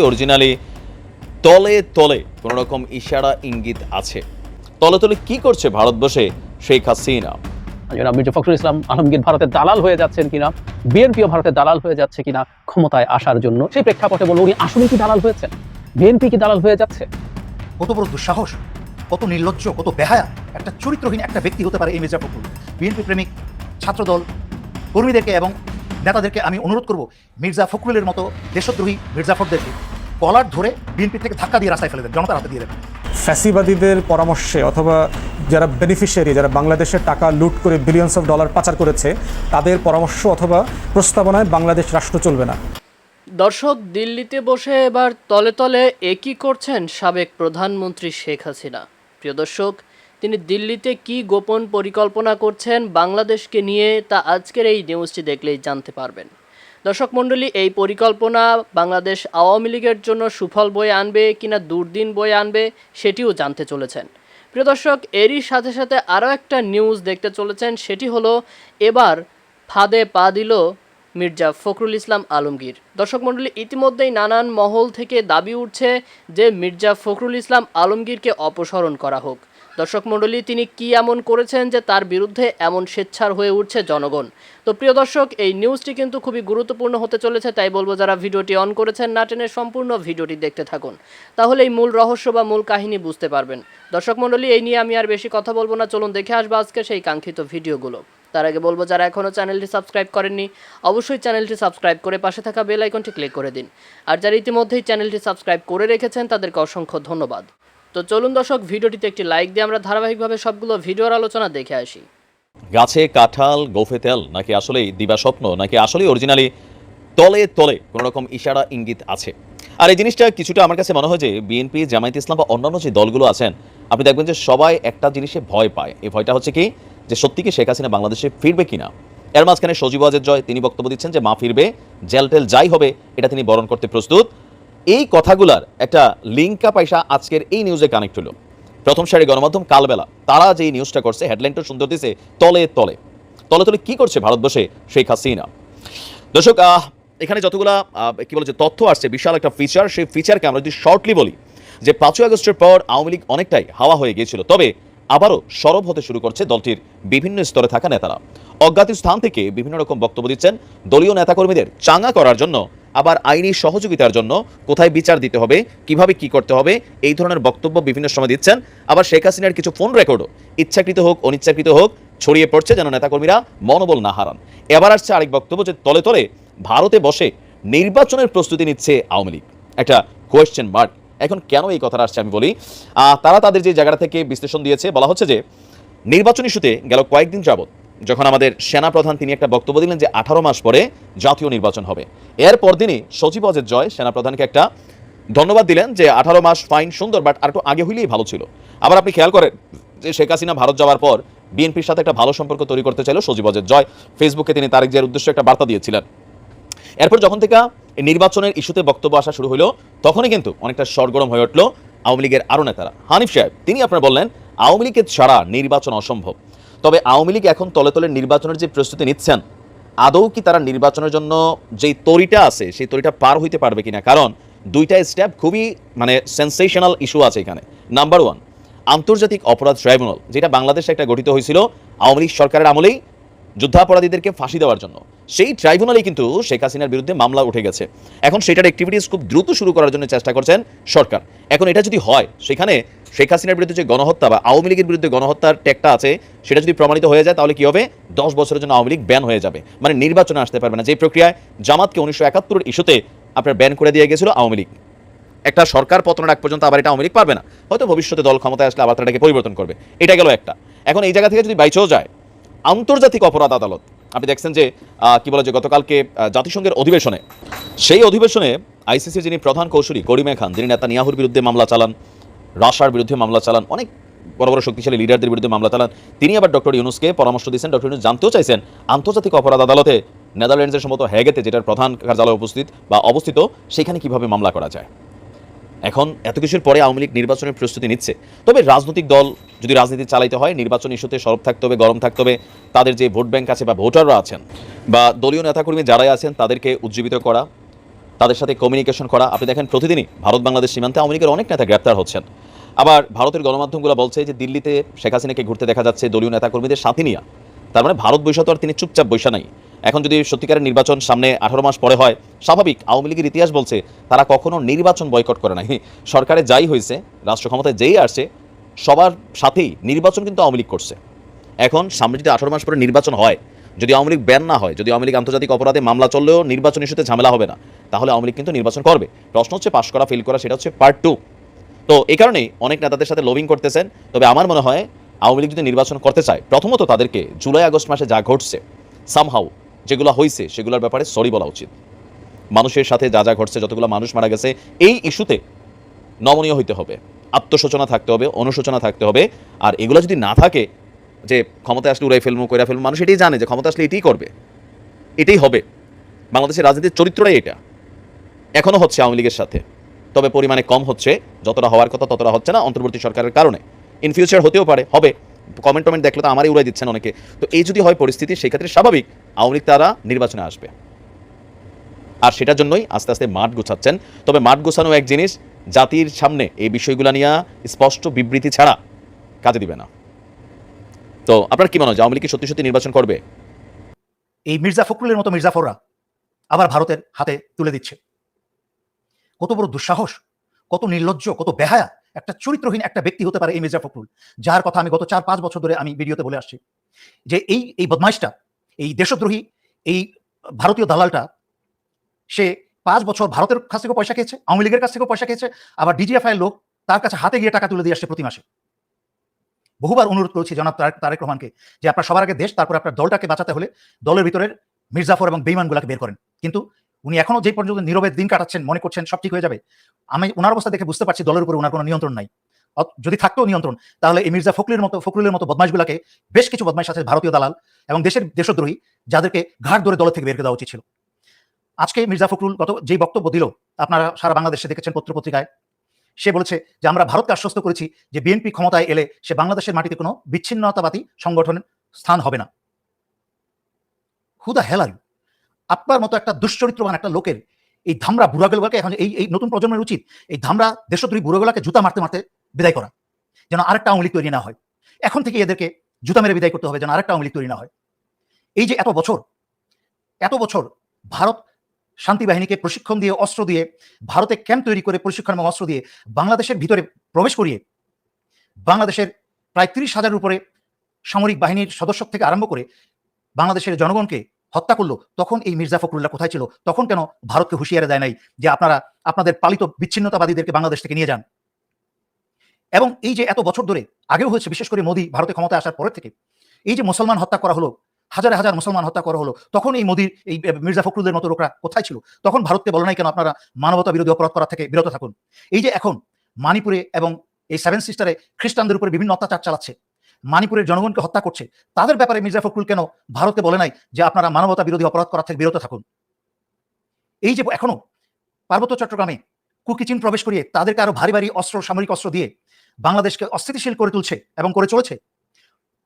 Originally তলে তলে কোনো রকম ইশারা ইঙ্গিত আছে। তলে তলে কি করছে ভারতবর্ষে শেখ হাসিনা? জনাব মির্জা ফখরুল ইসলাম আলমগীর ভারতের দালাল হয়ে যাচ্ছেন কিনা? বিএনপিও ভারতের দালাল হয়ে যাচ্ছে কিনা ক্ষমতায় আসার জন্য? সেই প্রেক্ষাপটে বলব উনি আসলে কি দালাল হয়েছেন? বিএনপি কি দালাল হয়ে যাচ্ছে? কত বড় দুঃসাহস কত নির্লজ্জ কত বেহায়া একটা চরিত্রহীন একটা ব্যক্তি হতে পারে এই মির্জা ফখরুল। বিএনপি প্রেমিক ছাত্রদল কর্মীদেরকে এবং নেতাদেরকে আমি অনুরোধ করব মির্জা ফখরুলের মতো দেশদ্রোহী মির্জাফরদেরকে কলার ধরে বিএনপি থেকে ধাক্কা দিয়ে রাস্তায় ফেলে দেন জনতার হাতে দিয়ে দেন। ফ্যাসিবাদীদের পরামর্শে অথবা যারা বেনিফিশিয়ারি যারা বাংলাদেশের টাকা লুট করে বিলিয়নস অফ ডলার পাচার করেছে তাদের পরামর্শ অথবা প্রস্তাবনায় বাংলাদেশ রাষ্ট্র চলবে না। দর্শক দিল্লিতে বসে এবার তলে তলে একই করছেন সাবেক প্রধানমন্ত্রী শেখ হাসিনা। প্রিয় দর্শক তিনি দিল্লিতে কি গোপন পরিকল্পনা করছেন বাংলাদেশকে নিয়ে তা আজকের এই নিউজটি দেখলেই জানতে পারবেন। দর্শক মণ্ডলী, এই পরিকল্পনা বাংলাদেশ আওয়ামী লীগের জন্য সুফল বয়ে আনবে কিনা দুর্দিন বয়ে আনবে সেটিও জানতে চলেছেন। প্রিয় দর্শক, এরই সাথে সাথে আরও একটা নিউজ দেখতে চলেছেন, সেটি হলো এবার ফাঁদে পা দিল মির্জা ফখরুল ইসলাম আলমগীর। দর্শক মণ্ডলী, ইতিমধ্যেই নানান মহল থেকে দাবি উঠছে যে মির্জা ফখরুল ইসলাম আলমগীরকে অপসারণ করা হোক। দর্শক মণ্ডলী, তিনি কি এমন করেছেন যে তার বিরুদ্ধে এমন স্বেচ্ছার হয়ে উঠছে জনগণ? তো প্রিয় দর্শক, এই নিউজটি কিন্তু খুবই গুরুত্বপূর্ণ হতে চলেছে, তাই বলব যারা ভিডিওটি অন করেছেন, না টেনে সম্পূর্ণ ভিডিওটি দেখতে থাকুন। তাহলে এই মূল রহস্য বা মূল কাহিনী বুঝতে পারবেন। দর্শক মণ্ডলী, এই নিয়ে আমি আর বেশি কথা বলব না, চলুন দেখে আসব আজকে সেই কাঙ্ক্ষিত ভিডিওগুলো। তার আগে বলব, যারা এখনও চ্যানেলটি সাবস্ক্রাইব করেননি, অবশ্যই চ্যানেলটি সাবস্ক্রাইব করে পাশে থাকা বেল আইকনটি ক্লিক করে দিন। আর যারা ইতিমধ্যেই চ্যানেলটি সাবস্ক্রাইব করে রেখেছেন, তাদেরকে অসংখ্য ধন্যবাদ। তো চলুন দর্শক, ভিডিওটিতে একটি লাইক দিয়ে আমরা ধারাবাহিকভাবে সবগুলো ভিডিওর আলোচনা দেখে আসি। গাছে কাঁঠাল, গোফে তেল, নাকি আসলেই দিবা স্বপ্ন, নাকি আসলেই অরিজিনালি তলে তলে কোনো রকম ইশারা, ইঙ্গিত আছে? আর এই জিনিসটা কিছুটা আমার কাছে মনে হয় যে বিএনপি জামায়াত ইসলাম বা অন্যান্য যে দলগুলো আছেন, আপনি দেখবেন যে সবাই একটা জিনিসে ভয় পায়। এই ভয়টা হচ্ছে কি? যে সত্যি কি শেখ হাসিনা বাংলাদেশে ফিরবে কিনা? এর মাঝখানে সজীব ওয়াজের জয়, তিনি বক্তব্য দিচ্ছেন যে মা ফিরবে, জেল টেল যাই হবে, এটা তিনি বরণ করতে প্রস্তুত। এই কথাগুলার একটা লিঙ্কা পয়সা আজকের এই নিউজে কানেক্ট হলো। প্রথম সারি গণমাধ্যম কালবেলা, তারা যে নিউজটা করছে হেডলাইনটা সুন্দর দিছে, তলে তলে। তলে তলে কি করছে ভারতবর্ষে শেখ হাসিনা? দর্শক এখানে যতগুলা কি বলে যে তথ্য আসছে, বিশাল একটা ফিচার সেই ফিচারকে আমরা যদি শর্টলি বলি, যে পাঁচই আগস্টের পর আওয়ামী লীগ অনেকটাই হাওয়া হয়ে গিয়েছিল, তবে আবারও সরব হতে শুরু করছে দলটির বিভিন্ন স্তরে থাকা নেতারা। অজ্ঞাত স্থান থেকে বিভিন্ন রকম বক্তব্য দিচ্ছেন দলীয় নেতাকর্মীদের চাঙ্গা করার জন্য আবার আইনি সহযোগিতার জন্য কোথায় বিচার দিতে হবে, কীভাবে কি করতে হবে, এই ধরনের বক্তব্য বিভিন্ন সময় দিচ্ছেন। আবার শেখ হাসিনার কিছু ফোন রেকর্ডও ইচ্ছাকৃত হোক, অনিচ্ছাকৃত হোক, ছড়িয়ে পড়ছে যেন নেতাকর্মীরা মনোবল না হারান। এবার আসছে আরেক বক্তব্য যে তলে তলে ভারতে বসে নির্বাচনের প্রস্তুতি নিচ্ছে আওয়ামী লীগ। একটা কোয়েশ্চেন মার্ক এখন কেন এই কথাটা আসছে আমি বলি তারা তাদের যে জায়গাটা থেকে বিশ্লেষণ দিয়েছে, বলা হচ্ছে যে নির্বাচন ইস্যুতে গেল কয়েকদিন যাবত যখন আমাদের সেনাপ্রধান তিনি একটা বক্তব্য দিলেন যে আঠারো মাস পরে জাতীয় নির্বাচন হবে। এর পরদিনই সচিব অজের জয় সেনাপ্রধানকে একটা ধন্যবাদ দিলেন যে আঠারো মাস ফাইন, সুন্দর বাট আর একটু আগে হইলেই ভালো ছিল। আবার আপনি খেয়াল করেন যে শেখ হাসিনা ভারত যাওয়ার পর বিএনপির সাথে একটা ভালো সম্পর্ক তৈরি করতে চাইল সচিব অজের জয়। ফেসবুকে তিনি তারেক জিয়ার উদ্দেশ্যে একটা বার্তা দিয়েছিলেন। এরপর যখন থেকে নির্বাচনের ইস্যুতে বক্তব্য আসা শুরু হলো তখনই কিন্তু অনেকটা সরগরম হয়ে উঠল আওয়ামী লীগের আরও নেতারা। হানিফ সাহেব, তিনি আপনার বললেন, আওয়ামী লীগের ছাড়া নির্বাচন অসম্ভব। তবে আওয়ামী লীগ এখন তলে তলে নির্বাচনের যে প্রস্তুতি নিচ্ছেন, আদৌ কি তারা নির্বাচনের জন্য যেই তরিটা আছে, সেই তরিটা পার হইতে পারবে কিনা? কারণ দুইটা স্টেপ খুবই মানে সেন্সেশনাল ইস্যু আছে এখানে। নাম্বার ওয়ান আন্তর্জাতিক অপরাধ ট্রাইব্যুনাল, যেটা বাংলাদেশে একটা গঠিত হয়েছিল, আওয়ামী লীগ সরকারের আমলেই যুদ্ধাপরাধীদেরকে ফাঁসি দেওয়ার জন্য। সেই ট্রাইব্যুনালেই কিন্তু শেখ হাসিনার বিরুদ্ধে মামলা উঠে গেছে। এখন সেটার অ্যাক্টিভিটিস খুব দ্রুত শুরু করার জন্য চেষ্টা করছেন সরকার। এখন এটা যদি হয়, সেখানে শেখ হাসিনার বিরুদ্ধে যে গণহত্যা বা আওয়ামী লীগের বিরুদ্ধে গণহত্যার ট্যাগটা আছে, সেটা যদি প্রমাণিত হয়ে যায়, তাহলে কি হবে? দশ বছরের জন্য আওয়ামী লীগ ব্যান হয়ে যাবে। মানে নির্বাচনে আসতে পারবে না। যে প্রক্রিয়ায় জামাতকে উনিশশো একাত্তরের ইস্যুতে আপনার ব্যান করে দিয়ে গেছিল আওয়ামী লীগ। একটা সরকার পতনের আগ পর্যন্ত আবার এটা আওয়ামী লীগ পারবে না। হয়তো ভবিষ্যতে দল ক্ষমতায় আসলে আবার তাটাকে পরিবর্তন করবে। এটা গেল একটা। এখন এই জায়গা থেকে যদি বাইচেও যায় আন্তর্জাতিক অপরাধ আদালত। আপনি দেখছেন যে কি বলে যে গতকালকে জাতিসংঘের অধিবেশনে, সেই অধিবেশনে আইসিসির যিনি প্রধান কৌশলী করিমা খান, যিনি নেতা নিয়াহুর বিরুদ্ধে মামলা চালান, রাশার বিরুদ্ধে মামলা চালান, অনেক বড় বড় শক্তিশালী লিডারদের বিরুদ্ধে মামলা চালান, তিনি আবার ডক্টর ইউনুসকে পরামর্শ দিয়েছেন। ডক্টর ইউনুস জানতেও চাইছেন, আন্তর্জাতিক অপরাধ আদালতে নেদারল্যান্ডসের সম্মত হ্যাগেতে যেটার প্রধান কার্যালয় উপস্থিত বা অবস্থিত, সেখানে কীভাবে মামলা করা যায়। এখন এত কিছুর পরে আওয়ামী লীগ নির্বাচনের প্রস্তুতি নিচ্ছে। তবে রাজনৈতিক দল যদি রাজনীতি চালাইতে হয়, নির্বাচন ইস্যুতে সরব থাকতে হবে, গরম থাকতে হবে, তাদের যে ভোট ব্যাংক আছে বা ভোটাররা আছেন বা দলীয় নেতাকর্মী যারাই আছেন, তাদেরকে উজ্জীবিত করা, তাদের সাথে কমিউনিকেশন করা। আপনি দেখেন, প্রতিদিনই ভারত বাংলাদেশ সীমান্তে আওয়ামী লীগের অনেক নেতা গ্রেপ্তার হচ্ছেন। আবার ভারতের গণমাধ্যমগুলো বলছে যে দিল্লিতে শেখ হাসিনাকে ঘুরতে দেখা যাচ্ছে দলীয় নেতাকর্মীদের সাথে নিয়ে। তার মানে ভারত বৈশা তো আর তিনি চুপচাপ বৈশা নাই। এখন যদি সত্যিকারের নির্বাচন সামনে আঠারো মাস পরে হয়, স্বাভাবিক আওয়ামী লীগের ইতিহাস বলছে তারা কখনো নির্বাচন বয়কট করে নাই। সরকারে যাই হয়েছে রাষ্ট্র ক্ষমতায় যেই আসছে, সবার সাথেই নির্বাচন কিন্তু আওয়ামী লীগ করছে। এখন সামনে যদি আঠারো মাস পরে নির্বাচন হয়, যদি আওয়ামী লীগ ব্যান না হয়, যদি আওয়ামী লীগ আন্তর্জাতিক অপরাধে মামলা চললেও নির্বাচন ইস্যুতে ঝামেলা হবে না, তাহলে আওয়ামী লীগ কিন্তু নির্বাচন করবে। প্রশ্ন হচ্ছে পাশ করা ফেল করা, সেটা হচ্ছে পার্ট টু তো এই কারণেই অনেক নেতাদের সাথে লবিং করতেছেন, তবে আমার মনে হয় আওয়ামী লীগ যদি নির্বাচন করতে চায়, প্রথমত তাদেরকে জুলাই আগস্ট মাসে যা ঘটছে সামহাউ যেগুলো হয়েছে সেগুলোর ব্যাপারে সরি বলা উচিত। মানুষের সাথে যা যা ঘটছে, যতগুলো মানুষ মারা গেছে, এই ইস্যুতে নমনীয় হইতে হবে। আত্মসূচনা থাকতে হবে, অনুশোচনা থাকতে হবে, আর এগুলো যদি না থাকে, যে ক্ষমতা আসলে উড়াই ফেলব কইরা ফেলব মানুষ এটাই জানে যে ক্ষমতা আসলে এটাই করবে। এটাই হবে। বাংলাদেশের রাজনীতির চরিত্রটাই এটা। এখনও হচ্ছে আওয়ামী লীগের সাথে। তবে পরিমাণে কম হচ্ছে, যতটা হওয়ার কথা ততটা হচ্ছে না অন্তর্বর্তী সরকারের কারণে। ইন ফিউচার হতেও পারে, হবে। কমেন্ট টমেন্ট দেখলে তো আমারই উড়াই দিচ্ছেন অনেকে। তো এই যদি হয় পরিস্থিতি, সেই ক্ষেত্রে স্বাভাবিক আওয়ামী লীগ তারা নির্বাচনে আসবে। আর সেটার জন্যই আস্তে আস্তে মাঠ গোছাচ্ছেন। তবে মাঠ গোছানো এক জিনিস, জাতির সামনে এই বিষয়গুলো নিয়ে স্পষ্ট বিবৃতি ছাড়া কাজে দিবে না। তো আপনার কি মনে হয় আওয়ামী লীগ সত্যি সত্যি নির্বাচন করবে? এই মির্জা ফখরুলের মতো মির্জাফররা আবার ভারতের হাতে তুলে দিচ্ছে। কত বড় দুঃসাহস, কত নির্লজ্জ, কত বেহায়া। একটা চরিত্রহীন একটা ব্যক্তি হতে পারে এই মির্জা ফখরুল, যার কথা আমি গত চার পাঁচ বছর ধরে আমি ভিডিওতে বলে আসছি। যে এই এই বদমাইশটা, এই দেশদ্রোহী, এই ভারতীয় দালালটা, সে পাঁচ বছর ভারতের কাছ থেকেও পয়সা খেয়েছে, আওয়ামী লীগের কাছ থেকেও পয়সা খেয়েছে, আবার ডিজিএফআই লোক তার কাছে হাতে গিয়ে টাকা তুলে দিয়ে আসছে প্রতি মাসে। বহুবার অনুরোধ করেছি জনাব তারেক তারেক রহমানকে যে আপনার সবার আগে দেশ, তারপর আপনার দলটাকে বাঁচাতে হলে দলের ভিতরের মির্জাফর এবং বেইমানগুলাকে বের করেন। কিন্তু উনি এখনও যে পর্যন্ত নীরবে দিন কাটাচ্ছেন, মনে করছেন সব ঠিক হয়ে যাবে, আমি ওনার অবস্থা দেখে বুঝতে পারছি দলের উপরে ওনার কোনো নিয়ন্ত্রণ নাই। যদি থাকতেও নিয়ন্ত্রণ, তাহলে এই মির্জা ফখরুলের মতো ফখরুলের মতো বদমাইশগুলাকে বেশ কিছু বদমাইশ আছে ভারতীয় দালাল এবং দেশের দেশদ্রোহী, যাদেরকে ঘাট ধরে দলের থেকে বের করে দেওয়া উচিত ছিল। আজকে মির্জা ফখরুল গত যেই বক্তব্য দিল, আপনারা সারা বাংলাদেশে দেখেছেন পত্রপত্রিকায়, সে বলেছে যে, আমরা ভারতকে আশ্বস্ত করেছি যে, বিএনপি ক্ষমতায় এলে সে বাংলাদেশের মাটিতে কোনো বিচ্ছিন্নতাবাদী সংগঠনের স্থান হবে না। হুদা হেলার আপনার মতো একটা দুশ্চরিত্রবান একটা লোকের এই ধামরা বুড়াগুলোকে এখন এই এই নতুন প্রজন্মের উচিত এই ধামরা দেশদ্রোহী বুড়োগুলাকে জুতা মারতে মারতে বিদায় করা, যেন আরেকটা আওয়ামী তৈরি না হয়। এখন থেকে এদেরকে জুতা মেরে বিদায় করতে হবে যেন আরেকটা আওয়ামী তৈরি না হয়। এই যে এত বছর এত বছর ভারত শান্তি বাহিনীকে প্রশিক্ষণ দিয়ে, অস্ত্র দিয়ে, ভারতে ক্যাম্প তৈরি করে প্রশিক্ষণ এবং অস্ত্র দিয়ে বাংলাদেশের ভিতরে প্রবেশ করিয়ে বাংলাদেশের প্রায় তিরিশ হাজারের উপরে সামরিক বাহিনীর সদস্য থেকে আরম্ভ করে বাংলাদেশের জনগণকে হত্যা করল, তখন এই মির্জা ফখরুল্লাহ কোথায় ছিল? তখন কেন ভারতকে হুঁশিয়ারে দেয় নাই যে আপনারা, আপনাদের পালিত বিচ্ছিন্নতাবাদীদেরকে বাংলাদেশ থেকে নিয়ে যান? এবং এই যে এত বছর ধরে, আগেও হয়েছে, বিশেষ করে মোদী ভারতে ক্ষমতায় আসার পরের থেকে, এই যে মুসলমান হত্যা করা হলো, হাজার হাজার মুসলমান হত্যা করা হলো, তখন এই মোদীর, এই মির্জা ফখরুলের মতো লোকরা কোথায় ছিল? তখন ভারতকে বলে নাই কেন আপনারা মানবতা বিরোধী অপরাধ করা থেকে বিরত থাকুন? এই যে এখন, মানিপুরে এবং এই সেভেন সিস্টারে খ্রিস্টানদের উপরে বিভিন্ন অত্যাচার চালাচ্ছে মানিপুরের জনগণকে হত্যা করছে। তাদের ব্যাপারে মির্জা ফখরুল কেন ভারতকে বলে নাই যে আপনারা মানবতা বিরোধী, অপরাধ করা থেকে বিরত থাকুন? এই যে এখনও পার্বত্য চট্টগ্রামে কুকিচিন প্রবেশ করিয়ে তাদেরকে আরও ভারী ভারী অস্ত্র, সামরিক অস্ত্র দিয়ে বাংলাদেশকে অস্থিতিশীল করে তুলছে এবং করে চলেছে,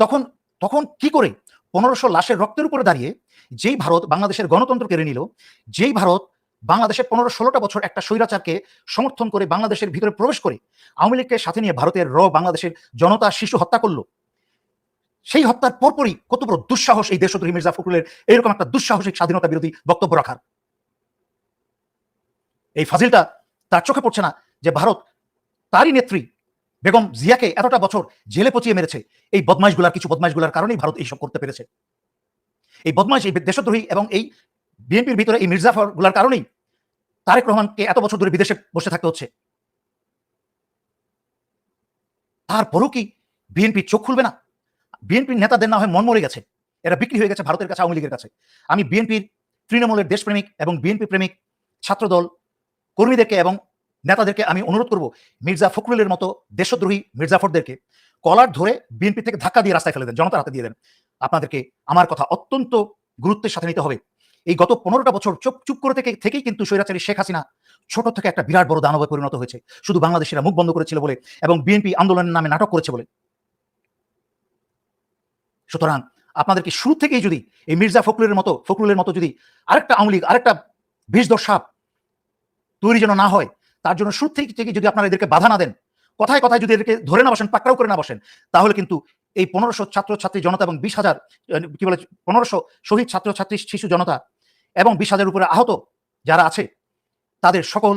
তখন তখন কি করে পনেরোশো লাশের রক্তের উপরে দাঁড়িয়ে যেই ভারত বাংলাদেশের গণতন্ত্র কেড়ে নিল, যেই ভারত বাংলাদেশের পনেরো ষোলোটা বছর একটা স্বৈরাচারকে সমর্থন করে বাংলাদেশের ভিতরে প্রবেশ করে আওয়ামী লীগকে সাথে নিয়ে ভারতের র বাংলাদেশের জনতা শিশু হত্যা করল সেই হত্যার পরপরই কত বড় দুঃসাহস এই দেশদ্রোহী মির্জা ফখরুলের, এরকম একটা দুঃসাহসিক স্বাধীনতা বিরোধী বক্তব্য রাখার। এই ফাজিলটা তার চোখে পড়ছে না যে ভারত তারই নেত্রী বেগম জিয়াকে এতটা বছর জেলে পচিয়ে মেরেছে। এই বদমাইশগুলার, কিছু বদমাইশগুলার কারণেই ভারত এইসব করতে পেরেছে। এই বদমাইশ, এই দেশদ্রোহী এবং এই বিএনপির ভিতরে এই মির্জাফরগুলার কারণেই তারেক রহমানকে এত বছর ধরে বিদেশে বসে থাকতে হচ্ছে। তারপরও কি বিএনপি চোখ খুলবে না? বিএনপির নেতাদের না হয় মন মরে গেছে। এরা বিক্রি হয়ে গেছে ভারতের কাছে, আওয়ামী লীগের কাছে। আমি বিএনপির তৃণমূলের দেশপ্রেমিক এবং বিএনপি প্রেমিক, ছাত্রদল, কর্মীদেরকে এবং নেতাদেরকে আমি অনুরোধ করব, মির্জা ফখরুলের মতো দেশদ্রোহী মির্জাফরদেরকে কলার ধরে বিএনপি থেকে ধাক্কা দিয়ে রাস্তায় ফেলে দেন, জনতার হাতে দিয়ে দেন। আপনাদেরকে আমার কথা অত্যন্ত গুরুত্বের সাথে নিতে হবে। এই গত পনেরোটা বছর চুপ চুপ করে থেকে, থেকেই কিন্তু স্বৈরাচারী শেখ হাসিনা ছোট থেকে একটা বিরাট বড় দানবে পরিণত হয়েছে। শুধু বাংলাদেশিরা মুখ বন্ধ করেছিল বলে এবং বিএনপি আন্দোলনের নামে নাটক করেছে বলে। সুতরাং আপনাদেরকে শুরু থেকেই যদি এই মির্জা ফখরুলের মতো ফখরুলের মতো যদি আরেকটা আওয়ামী লীগ, আরেকটা বিষধর সাপ তৈরি যেন না হয়, তার জন্য শুরু থেকে থেকে যদি আপনারা এদেরকে বাধা না দেন, কথায় কথায় যদি এদেরকে ধরে না বসেন, পাকড়াও করে না বসেন, তাহলে কিন্তু এই পনেরোশো ছাত্রছাত্রী জনতা এবং বিশ হাজার কি বলে, পনেরোশো শহীদ ছাত্রছাত্রী শিশু জনতা এবং বিশ হাজার উপরে আহত যারা আছে, তাদের সকল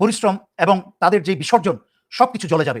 পরিশ্রম এবং তাদের যে বিসর্জন, সবকিছু জ্বলে যাবে।